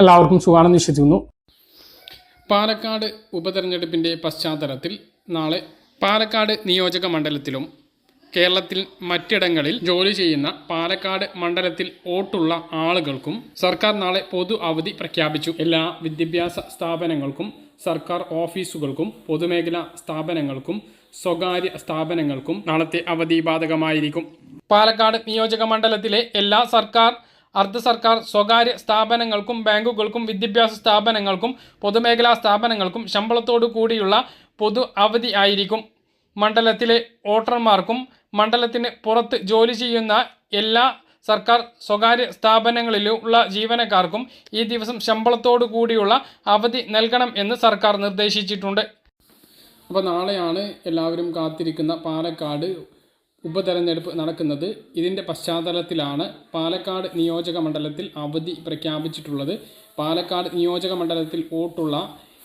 എല്ലാവർക്കും സുഖമാണെന്ന് വിശ്വസിക്കുന്നു. പാലക്കാട് ഉപതെരഞ്ഞെടുപ്പിന്റെ പശ്ചാത്തലത്തിൽ നാളെ പാലക്കാട് നിയോജക മണ്ഡലത്തിലും കേരളത്തിൽ മറ്റിടങ്ങളിൽ ജോലി ചെയ്യുന്ന പാലക്കാട് മണ്ഡലത്തിൽ വോട്ടുള്ള ആളുകൾക്കും സർക്കാർ നാളെ പൊതു അവധി പ്രഖ്യാപിച്ചു. എല്ലാ വിദ്യാഭ്യാസ സ്ഥാപനങ്ങൾക്കും സർക്കാർ ഓഫീസുകൾക്കും പൊതുമേഖലാ സ്ഥാപനങ്ങൾക്കും സ്വകാര്യ സ്ഥാപനങ്ങൾക്കും നാളത്തെ അവധി ബാധകമായിരിക്കും. പാലക്കാട് നിയോജക മണ്ഡലത്തിലെ എല്ലാ സർക്കാർ അർദ്ധ സർക്കാർ സ്വകാര്യ സ്ഥാപനങ്ങൾക്കും ബാങ്കുകൾക്കും വിദ്യാഭ്യാസ സ്ഥാപനങ്ങൾക്കും പൊതുമേഖലാ സ്ഥാപനങ്ങൾക്കും ശമ്പളത്തോടു കൂടിയുള്ള പൊതു അവധി ആയിരിക്കും. മണ്ഡലത്തിലെ വോട്ടർമാർക്കും മണ്ഡലത്തിന് പുറത്ത് ജോലി ചെയ്യുന്ന എല്ലാ സർക്കാർ സ്വകാര്യ സ്ഥാപനങ്ങളിലുള്ള ജീവനക്കാർക്കും ഈ ദിവസം ശമ്പളത്തോടു കൂടിയുള്ള അവധി നൽകണം എന്ന് സർക്കാർ നിർദ്ദേശിച്ചിട്ടുണ്ട്. അപ്പോൾ നാളെയാണ് എല്ലാവരും കാത്തിരിക്കുന്ന പാലക്കാട് ഉപതെരഞ്ഞെടുപ്പ് നടക്കുന്നത് ഇതിന്റെ പശ്ചാത്തലത്തിലാണ് പാലക്കാട് നിയോജക മണ്ഡലത്തിൽ അവധി പ്രഖ്യാപിച്ചിട്ടുള്ളത്. പാലക്കാട് നിയോജക മണ്ഡലത്തിൽ വോട്ടുള്ള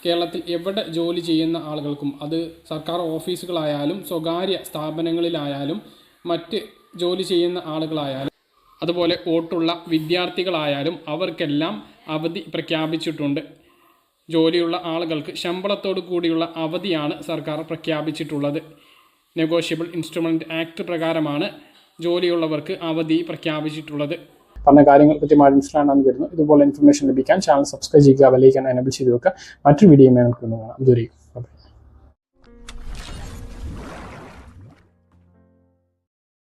കേരളത്തിൽ എവിടെ ജോലി ചെയ്യുന്ന ആളുകൾക്കും അത് സർക്കാർ ഓഫീസുകളായാലും സ്വകാര്യ സ്ഥാപനങ്ങളിലായാലും മറ്റ് ജോലി ചെയ്യുന്ന ആളുകളായാലും അതുപോലെ വോട്ടുള്ള വിദ്യാർത്ഥികളായാലും അവർക്കെല്ലാം അവധി പ്രഖ്യാപിച്ചിട്ടുണ്ട്. ജോലിയുള്ള ആളുകൾക്ക് ശമ്പളത്തോടു കൂടിയുള്ള അവധിയാണ് സർക്കാർ പ്രഖ്യാപിച്ചിട്ടുള്ളത്. നെഗോഷ്യബിൾ ഇൻസ്ട്രുമെന്റ് ആക്ട് പ്രകാരമാണ് ജോലിയുള്ളവർക്ക് അവധി പ്രഖ്യാപിച്ചിട്ടുള്ളത്. പറഞ്ഞ കാര്യങ്ങൾ കൃത്യമായി മനസ്സിലാണെന്ന് വരുന്നു ഇതുപോലെ ഇൻഫർമേഷൻ ലഭിക്കാൻ ചാനൽ സബ്സ്ക്രൈബ് ചെയ്യുക വലിയ എനബിൾ ചെയ്ത് വെക്കുക. മറ്റൊരു വീഡിയോ നമുക്ക് കാണാം. ഇതുവരെയും